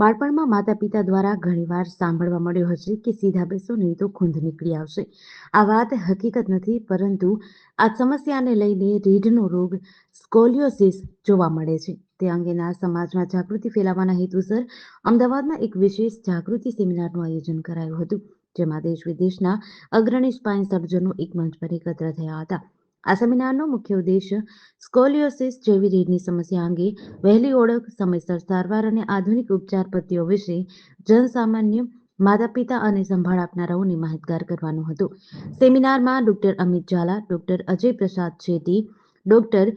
બાળપણમાં માતા પિતા દ્વારા ઘણીવાર સાંભળવા મળ્યો હશે કે સીધા બેસો નહીં તો ખૂંધ નીકળી આવશે. આ વાત હકીકત નથી, પરંતુ આ સમસ્યાને લઈને રીઢનો રોગ સ્કોલિયોસિસ જોવા મળે છે. તે અંગેના સમાજમાં જાગૃતિ ફેલાવવાના હેતુસર અમદાવાદમાં એક વિશેષ જાગૃતિ સેમિનારનું આયોજન કરાયું હતું, જેમાં દેશ વિદેશના અગ્રણી સ્પાઇન સર્જનો એક મંચ પર એકત્ર થયા હતા. આ સેમિનારનો મુખ્ય ઉદ્દેશ સ્કોલિયોસિસ જેવી રીઢની સમસ્યા અંગે વહેલી ઓળખ, સમયસર સારવાર અને આધુનિક ઉપચાર પદ્ધતિઓ વિશે જનસામાન્ય માતા પિતા અને સંભાળ આપનારાઓને માહિતગાર કરવાનું હતું. સેમિનારમાં doctor Amit Jhala, doctor Ajay Prasad Shetty, doctor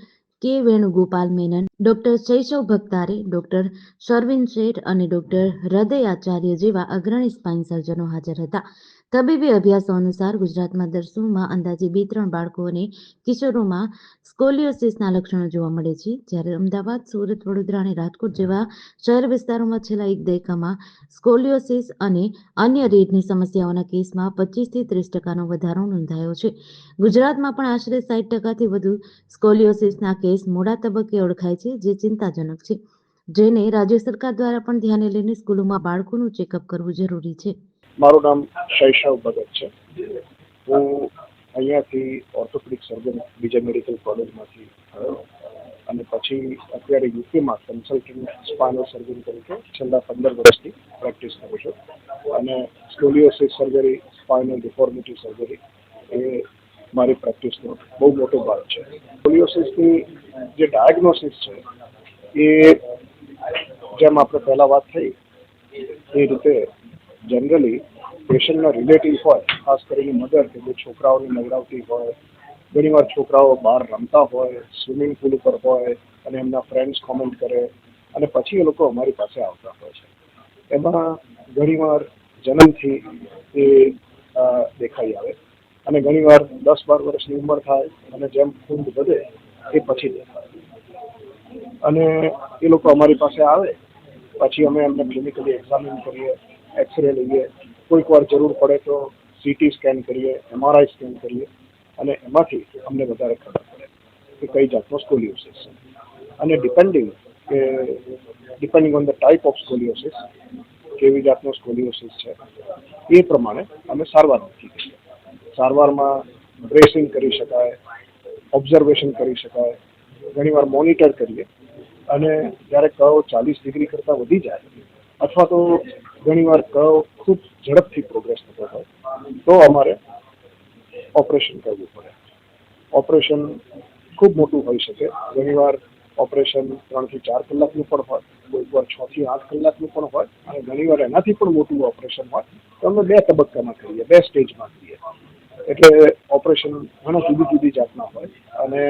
K Venugopal Menon, doctor Shaishav Bhaktare, doctor Sharvin Sheth અને ડોક્ટર હૃદય આચાર્ય જેવા અગ્રણી સ્પાઇન સર્જનો હાજર હતા. તબીબી અભ્યાસો અનુસાર ગુજરાતમાં દર્શુમાં અંદાજે બે ત્રણ બાળકો અને કિશોરોમાં સ્કોલિયોસિસના લક્ષણો જોવા મળે છે. જ્યારે અમદાવાદ, સુરત, વડોદરા અને રાજકોટ જેવા શહેર વિસ્તારોમાં છેલ્લા એક દાયકામાં સ્કોલિયોસિસ અને અન્ય રીઢની સમસ્યાઓના કેસમાં પચીસથી ત્રીસ ટકાનો વધારો નોંધાયો છે. ગુજરાતમાં પણ આશરે સાઠ ટકાથી વધુ સ્કોલિયોસિસના કેસ મોડા તબક્કે ઓળખાય છે, જે ચિંતાજનક છે. જેને રાજ્ય સરકાર દ્વારા પણ ધ્યાને લઈને સ્કૂલોમાં બાળકોનું ચેકઅપ કરવું જરૂરી છે. મારું નામ શૈશવ ભગત છે. હું અહીંયાથી ઓર્થોપેડિક સર્જન બીજા મેડિકલ કોલેજમાંથી અને પછી અત્યારે યુકેમાં કન્સલ્ટન્ટ સ્પાઇનલ સર્જન તરીકે છેલ્લા પંદર વર્ષથી પ્રેક્ટિસ કરું છું. અને scoliosis surgery spinal deformity surgery એ મારી પ્રેક્ટિસનો બહુ મોટો ભાગ છે. સ્કોલિયોસિસની જે ડાયગ્નોસિસ છે, એ જેમ આપણે પહેલાં વાત થઈ, એ રીતે જનરલી પેશન્ટના રિલેટિવ હોય, ખાસ કરીને મધર કે જે છોકરાઓને નવડાવતી હોય, ઘણીવાર છોકરાઓ બહાર રમતા હોય સ્વિમિંગ પુલ ઉપર હોય અને એમના ફ્રેન્ડ્સ કોમેન્ટ કરે અને પછી એ લોકો અમારી પાસે આવતા હોય છે. એમાં ઘણીવાર જન્મથી એ દેખાઈ આવે અને ઘણીવાર દસ બાર વર્ષની ઉંમર થાય અને જેમ ખૂબ વધે એ પછી અને એ લોકો અમારી પાસે આવે, પછી અમે એમને ક્લિનિકલી એક્ઝામિન કરીએ એક્સરે લઈએ. કોઈક વાર જરૂર પડે તો સીટી સ્કેન કરીએ એમઆરઆઈ સ્કેન કરીએ. અને એમાંથી અમને વધારે ખબર પડે કે કઈ જાતનો સ્કોલિયોસિસ છે. અને ડિપેન્ડિંગ કે depending on the type of scoliosis કેવી જાતનો સ્કોલિયોસિસ છે, એ પ્રમાણે અમે સારવાર નક્કી કરીએ સારવારમાં ડ્રેસિંગ કરી શકાય ઓબ્ઝર્વેશન કરી શકાય. ઘણીવાર મોનિટર કરીએ. અને જ્યારે કવ ચાલીસ ડિગ્રી કરતાં વધી જાય, અથવા તો ઘણીવાર કવ ખૂબ ઝડપથી પ્રોગ્રેસ થતો હોય, તો અમારે ઓપરેશન કરવું પડે. ઓપરેશન ખૂબ મોટું હોઈ શકે. ઘણીવાર ઓપરેશન ત્રણથી ચાર કલાકનું પણ હોય કોઈક વાર છ થી આઠ કલાકનું પણ હોય, અને ઘણીવાર એનાથી પણ મોટું ઓપરેશન હોય, તો અમે બે તબક્કામાં કરીએ, બે સ્ટેજમાં કરીએ. એટલે ઓપરેશન ઘણા જુદી જુદી જાતના હોય. અને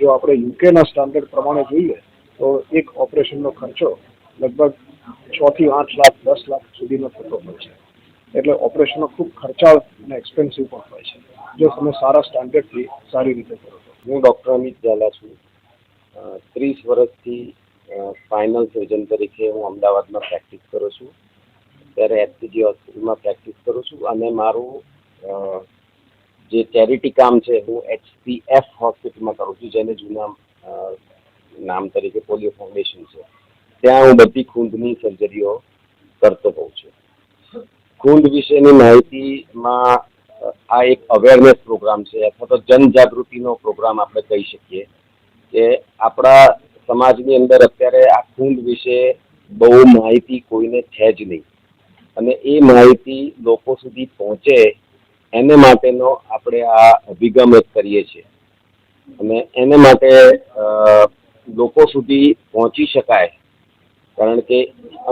જો આપણે યુકેના સ્ટાન્ડર્ડ પ્રમાણે જોઈએ, તો એક ઓપરેશનનો ખર્ચો લગભગ છ થી આઠ લાખ, દસ લાખ સુધીનો થતો હોય છે. એટલે ઓપરેશનો ખૂબ ખર્ચાળ અને એક્સપેન્સિવ પણ હોય છે. જો તમે સારા સ્ટાન્ડર્ડથી સારી રીતે કરો છો. હું ડૉક્ટર અમિત ઝાલા છું. ત્રીસ વર્ષથી ફાઇનલ સર્જન તરીકે હું અમદાવાદમાં પ્રેક્ટિસ કરું છું. ત્યારે એચસીજી હોસ્પિટલમાં પ્રેક્ટિસ કરું છું. અને મારું જે ચેરિટી કામ છે, હું એચસીએફ હોસ્પિટલમાં કરું છું, જેને જૂના નામ તરીકે પોલિયો ફાઉન્ડેશન છે. ત્યાં હું બધી ખૂંદની સર્જરીઓ કરતો હોઉં છું. ખૂંદ વિશેની માહિતીમાં આ એક અવેરનેસ પ્રોગ્રામ છે, અથવા તો જનજાગૃતિનો પ્રોગ્રામ આપણે કહી શકીએ કે આપણા સમાજની અંદર અત્યારે આ ખૂંદ વિશે બહુ માહિતી કોઈને છે જ નહીં. અને એ માહિતી લોકો સુધી પહોંચે એને માટેનો આપણે આ અભિગમ એક કરીએ છીએ. અને એને માટે લોકો સુધી પહોંચી શકાય, કારણ કે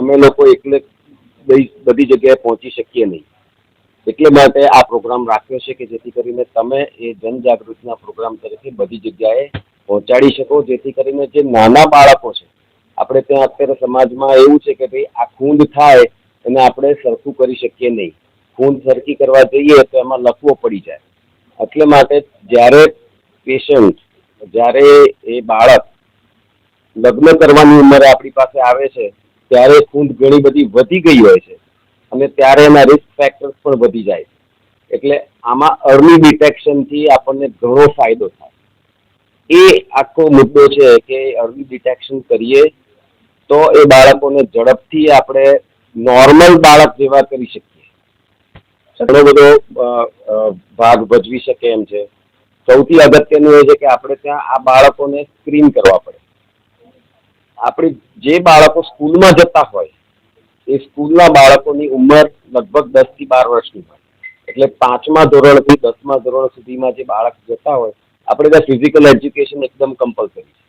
અમે લોકો એકલે બધી જગ્યાએ પહોંચી શકીએ નહીં. એટલે માટે આ પ્રોગ્રામ રાખ્યો છે કે જેથી કરીને તમે એ જનજાગૃતિના પ્રોગ્રામ તરીકે બધી જગ્યાએ પહોંચાડી શકો, જેથી કરીને જે નાના બાળકો છે, આપણે ત્યાં અત્યારે સમાજમાં એવું છે કે ભાઈ આ ખૂંદ થાય, એને આપણે સરખું કરી શકીએ નહીં. ખૂંદ સરખી કરવા જઈએ તો એમાં લકવો પડી જાય. એટલે માટે જ્યારે પેશન્ટ જ્યારે એ બાળક લગ્ન કરવાની ઉંમરે આપણી પાસે આવે છે, ત્યારે ખૂંદ ઘણી બધી વધી ગઈ હોય છે અને ત્યારે એના રિસ્ક ફેક્ટર્સ પણ વધી જાય છે. એટલે આમાં અર્લી ડિટેક્શનથી આપણને ઘણો ફાયદો થાય. એ આખો મુદ્દો છે કે અર્લી ડિટેક્શન કરીએ તો એ બાળકોને ઝડપથી આપણે નોર્મલ બાળક જેવા કરી શકીએ. ઘણો બધો ભાગ ભજવી શકે એમ છે. સૌથી અગત્યનું એ છે કે આપણે ત્યાં આ બાળકોને સ્ક્રીન કરવા પડે. આપણે જે બાળકો સ્કૂલમાં જતા હોય, એ સ્કૂલના બાળકોની ઉંમર લગભગ દસથી બાર વર્ષની હોય. એટલે પાંચમા ધોરણથી દસમા ધોરણ સુધીમાં જે બાળક જતા હોય, આપણે ત્યાં ફિઝિકલ એજ્યુકેશન એકદમ કમ્પલસરી છે.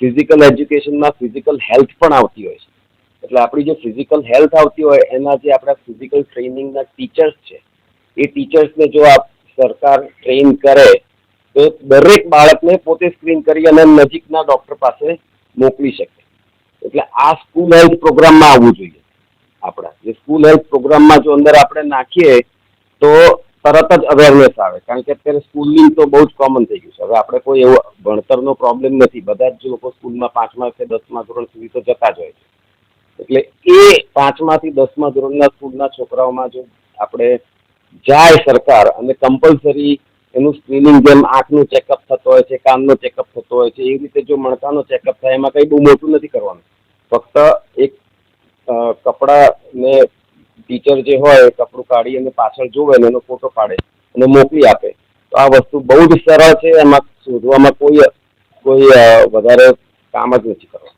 ફિઝિકલ એજ્યુકેશનમાં ફિઝિકલ હેલ્થ પણ આવતી હોય છે. એટલે આપણી જે ફિઝિકલ હેલ્થ આવતી હોય, એના જે આપણા ફિઝિકલ ટ્રેનિંગના ટીચર્સ છે, એ ટીચર્સને જો આ સરકાર ટ્રેન કરે, તો દરેક બાળકને પોતે સ્ક્રીન કરી અને નજીકના ડૉક્ટર પાસે મોકલી શકે. એટલે આ સ્કૂલ હેલ્થ પ્રોગ્રામમાં આવવું જોઈએ આપણા. જે સ્કૂલ હેલ્થ પ્રોગ્રામમાં જો અંદર આપણે નાખીએ, તો તરત જ અવેરનેસ આવે. કારણ કે અત્યારે સ્કૂલિંગ તો બહુ જ કોમન થઈ ગયું છે. હવે આપણે કોઈ એવો ભણતરનો પ્રોબ્લેમ નથી. બધા જ લોકો સ્કૂલમાં પાંચમા કે દસમા ધોરણ સુધી તો જતા જ હોય છે. એટલે એ પાંચમાથી દસમા ધોરણના સ્કૂલના છોકરાઓમાં જો આપણે જાય સરકાર અને કમ્પલસરી એનું સ્ક્રીનિંગ જેમ આંખનું ચેકઅપ થતો હોય છે, કાનનો ચેકઅપ થતો હોય છે, એ રીતે જો મણકાનો ચેકઅપ થાય, એમાં કંઈ બહુ મોટું નથી કરવાનું. ફક્ત એક કપડા કપડાને ટીચર જે હોય કપડું કાઢી અને પાછળ જોવે ને એનો ફોટો પાડે અને મોકલી આપે. તો આ વસ્તુ બહુ જ સરળ છે, એમાં શોધવામાં કોઈ કોઈ વધારે કામ જ નથી કરવાનું.